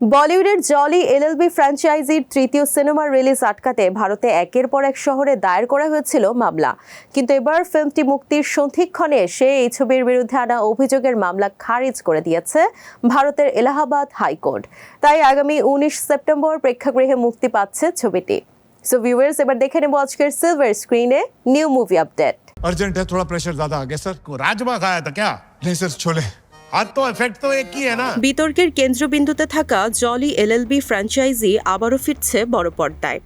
বলিউডের জলি এলএলবি ফ্র্যাঞ্চাইজির তৃতীয় cinema release আটকাতে ভারতে একের পর এক শহরে দায়ের করা হয়েছিল মামলা কিন্তু এবার ফিল্মটি মুক্তির সন্ধিক্ষণে এসে এই ছবির বিরুদ্ধে আনা অভিযোগের মামলা খারিজ করে দিয়েছে ভারতের এলাহাবাদ হাইকোর্ট তাই আগামী উনিশ সেপ্টেম্বর প্রেক্ষাগৃহে মুক্তি পাচ্ছে ছবিটি সো ভিউয়ার্স এবার দেখে নেব আজকের সিলভার স্ক্রিনে নিউ মুভি আপডেট अर्जेंट है थोड़ा प्रेशर ज्यादा आ गया सर को राजमा खाया था क्या नहीं सर छोले আর তো এফেক্ট তো একই না? বিতর্কের কেন্দ্রবিন্দুতে থাকা জলি এলএলবি ফ্র্যাঞ্চাইজি আবারও ফিরছে বড় পর্দায়।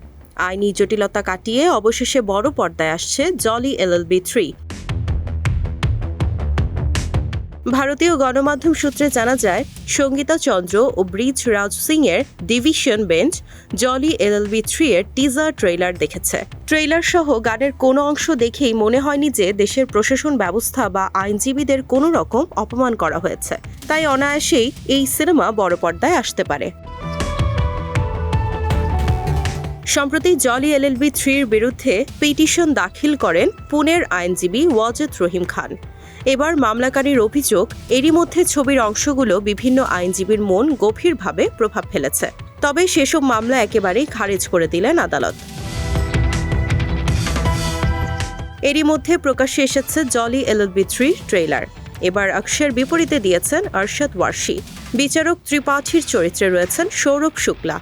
আইনি জটিলতা কাটিয়ে অবশেষে বড় পর্দায় আসছে জলি এলএলবি থ্রি। ভারতীয় গণমাধ্যম সূত্রে জানা যায়, সঙ্গীতা চন্দ্র ও ব্রিজ রাজ সিং এর ডিভিশন বেঞ্চ, জলি এলএলবি থ্রি এর টিজার ট্রেলার দেখেছে। ট্রেলার সহ গানের কোনো অংশ দেখেই মনে হয়নি যে দেশের প্রশাসন ব্যবস্থা বা আইনজীবীদের কোনো রকম অপমান করা হয়েছে। তাই অনায়াসেই এই সিনেমা বড় পর্দায় আসতে পারে। সম্প্রতি জলি এলএলবি থ্রির বিরুদ্ধে পিটিশন দাখিল করেন পুনের আইনজীবী ওয়াজেদ রহিম খান। এবার মামলাকারীর অভিযোগ, এরই মধ্যে ছবির অংশগুলো বিভিন্ন আইনজীবীর মন গভীরভাবে প্রভাব ফেলেছে। তবে সেসব মামলা একেবারেই খারিজ করে দিলেন আদালত। এরই মধ্যে প্রকাশ্যে এসেছে জলি এলএলবি থ্রি ট্রেলার এবার অক্ষয়ের বিপরীতে দিয়েছেন অর্শদ ওয়ার্শি। বিচারক ত্রিপাঠীর চরিত্রে রয়েছেন সৌরভ শুক্লা।